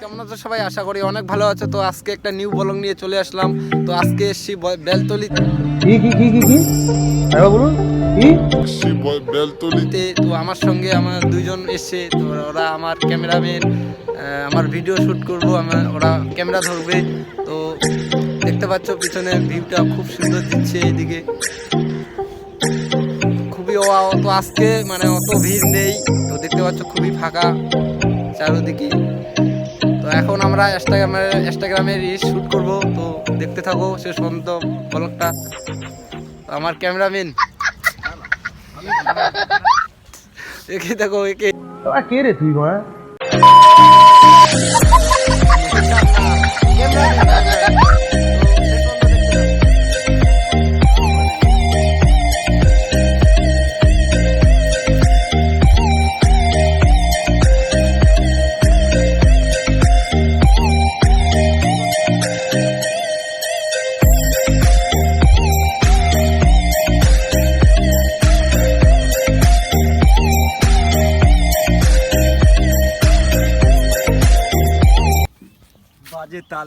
কেমন তো সবাই? আশা করি অনেক ভালো আছে। তো আজকে একটা নিউ বলং নিয়ে চলে আসলাম। তো আজকে এসছি বেলতলি কি কি কি কি কি? বলুন বেলতলিতে তো আমার সঙ্গে আমার দুইজন এসছে। তো ওরা আমার ক্যামেরাম্যান আমার ভিডিও শ্যুট করব। আমার ওরা ক্যামেরা ধরবে। তো দেখতে পাচ্ছ পিছনে ভিউটা খুব সুন্দর দিচ্ছে এইদিকে। খুবই ও তো আজকে মানে অত ভিড় নেই। দেখতে পাচ্ছ খুবই ফাঁকা চারিদিকে। তো এখন আমরা ইনস্টাগ্রামে ইনস্টাগ্রামে রিলস শ্যুট করব। তো দেখতে থাকো সে পর্যন্ত ব্লগটা আমার ক্যামেরাম্যান। একে দেখো, একে। কে রে তুই বাজে তাল